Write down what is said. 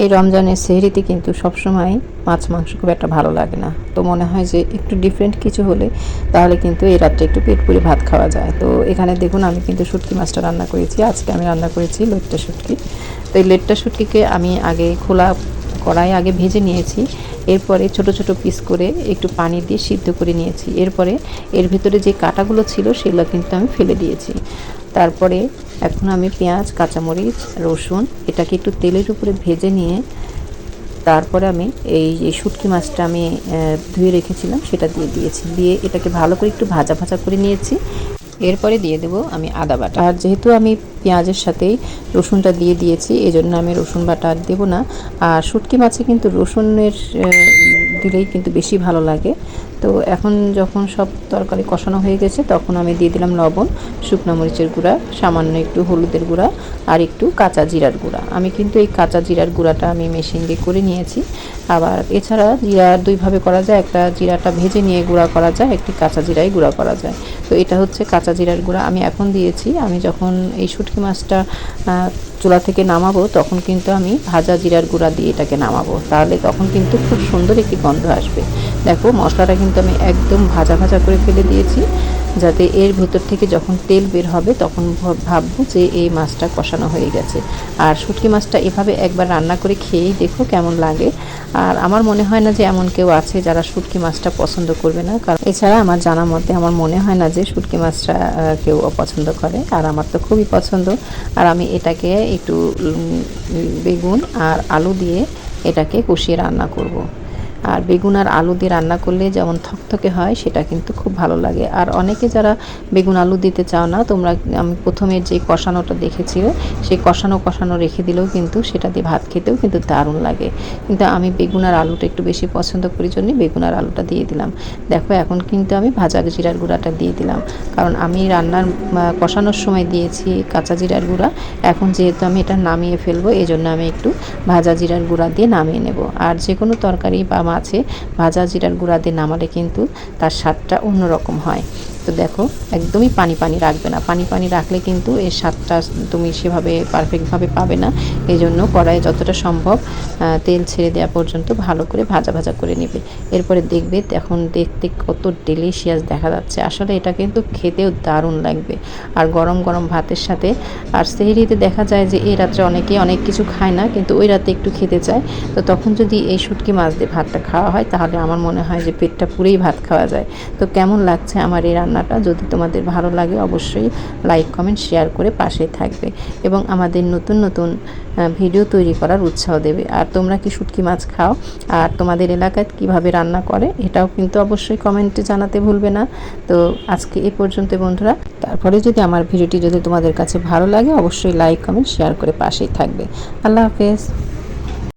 এই রমজানের সেহরিতে কিন্তু সবসময় মাছ, মাংস খুব একটা ভালো লাগে না। তো মনে হয় যে একটু ডিফারেন্ট কিছু হলে তাহলে কিন্তু এই রাত্রে একটু পেট পুরে ভাত খাওয়া যায়। তো এখানে দেখুন, আমি কিন্তু শুটকি মাছটা রান্না করেছি। আজকে আমি রান্না করেছি লেট্টা শুটকি। তো এই লেট্টা শুটকিকে আমি আগে খোলা কড়াই আগে ভেজে নিয়েছি। এরপরে ছোট ছোট পিস করে একটু পানি দিয়ে সিদ্ধ করে নিয়েছি। এরপরে এর ভিতরে যে কাঁটাগুলো ছিল সেগুলো কিন্তু আমি ফেলে দিয়েছি। তারপরে এখন আমি পেঁয়াজ, কাঁচামরিচ, রসুন এটাকে একটু তেলের উপরে ভেজে নিয়ে তারপরে আমি এই যে শুটকি মাছটা আমি ধুয়ে রেখেছিলাম সেটা দিয়ে দিয়েছি। দিয়ে এটাকে ভালো করে একটু ভাজা ভাজা করে নিয়েছি। এরপরে দিয়ে দেব আমি আদা বাটা। আর যেহেতু আমি পেঁয়াজের সাথেই রসুনটা দিয়ে দিয়েছি এই জন্য আমি রসুন বাটা আর দেবো না। আর শুটকি মাছে কিন্তু রসুনের দিলেই কিন্তু বেশি ভালো লাগে। তো এখন যখন সব তরকারি কষানো হয়ে গেছে, তখন আমি দিয়ে দিলাম লবণ, শুকনো মরিচের গুঁড়া, সামান্য একটু হলুদের গুঁড়া আর একটু কাঁচা জিরার গুঁড়া। আমি কিন্তু এই কাঁচা জিরার গুঁড়াটা আমি মেশিন দিয়ে করে নিয়েছি। আবার এছাড়া জিরা দুইভাবে করা যায়, একটা জিরাটা ভেজে নিয়ে গুঁড়া করা যায়, একটি কাঁচা জিরাই গুঁড়া করা যায়। তো এটা হচ্ছে কাঁচা জিরার গুঁড়া আমি এখন দিয়েছি। আমি যখন এই শুটকি মাছটা চুলা থেকে নামাবো, তখন কিন্তু আমি ভাজা জিরার গুঁড়া দিয়ে এটাকে নামাবো। তাহলে তখন কিন্তু খুব সুন্দর একটি গন্ধ আসবে। দেখো, মশলাটা কিন্তু আমি একদম ভাজা ভাজা করে ফেলে দিয়েছি। যাতে এর ভেতর থেকে যখন তেল বের হবে তখন ভাব- ভাববো যে এই মাছটা কষানো হয়ে গেছে। আর শুটকি মাছটা এভাবে একবার রান্না করে খেয়েই দেখো কেমন লাগে। আর আমার মনে হয় না যে এমন কেউ আছে যারা শুটকি মাছটা পছন্দ করবে না। কারণ এছাড়া আমার জানা মতে আমার মনে হয় না যে শুটকি মাছটা কেউ অপছন্দ করে। আর আমার তো খুবই পছন্দ। আর আমি এটাকে একটু বেগুন আর আলু দিয়ে এটাকে কষিয়ে রান্না করব। আর বেগুন আর আলু দিয়ে রান্না করলে যেমন থকথকে হয়, সেটা কিন্তু খুব ভালো লাগে। আর অনেকে যারা বেগুন আলু দিতে চাও না, তোমরা আমি প্রথমে যে কষানোটা দেখেছিল সেই কষানো কষানো রেখে দিলেও কিন্তু সেটা দিয়ে ভাত খেতেও কিন্তু দারুণ লাগে। কিন্তু আমি বেগুন আর আলুটা একটু বেশি পছন্দ করি, জন্যই বেগুন আর আলুটা দিয়ে দিলাম। দেখো, এখন কিন্তু আমি ভাজা জিরার গুঁড়াটা দিয়ে দিলাম। কারণ আমি রান্নার কষানোর সময় দিয়েছি কাঁচা জিরার গুঁড়া। এখন যেহেতু আমি এটা নামিয়ে ফেলব এই জন্য আমি একটু ভাজা জিরার গুঁড়া দিয়ে নামিয়ে নেব। আর যে কোনো তরকারি বা মাছে ভাজা জিরার গুঁড়া দিয়ে নামালে কিন্তু তার স্বাদটা অন্যরকম হয়। তো দেখো, একদমই পানি পানি রাখবে না। পানি পানি রাখলে কিন্তু এর স্বাদটা তুমি সেভাবে পারফেক্টভাবে পাবে না। এই জন্য কড়াইয়ে যতটা সম্ভব তেল ছেড়ে দেওয়া পর্যন্ত ভালো করে ভাজা ভাজা করে নেবে। এরপরে দেখবে এখন দেখতে কত ডেলিশিয়াস দেখা যাচ্ছে। আসলে এটা কিন্তু খেতেও দারুণ লাগবে। আর গরম গরম ভাতের সাথে, আর সেহরিতে দেখা যায় যে এই রাত্রে অনেকে অনেক কিছু খায় না, কিন্তু ওই রাতে একটু খেতে চায়। তো তখন যদি এই শুটকি মাছ দিয়ে ভাতটা খাওয়া হয়, তাহলে আমার মনে হয় যে পেটটা পুরেই ভাত খাওয়া যায়। তো কেমন লাগছে আমার এই রান্নাটা যদি তোমাদের ভালো লাগে অবশ্যই লাইক, কমেন্ট, শেয়ার করে পাশেই থাকবে এবং আমাদের নতুন নতুন ভিডিও তৈরি করার উৎসাহ দেবে। আর তোমরা কি শুটকি মাছ খাও আর তোমাদের এলাকায় কীভাবে রান্না করে এটাও কিন্তু অবশ্যই কমেন্টে জানাতে ভুলবে না। তো আজকে এ পর্যন্ত বন্ধুরা, তারপরে যদি আমার ভিডিওটি যদি তোমাদের কাছে ভালো লাগে অবশ্যই লাইক, কমেন্ট, শেয়ার করে পাশেই থাকবে। আল্লাহ হাফেজ।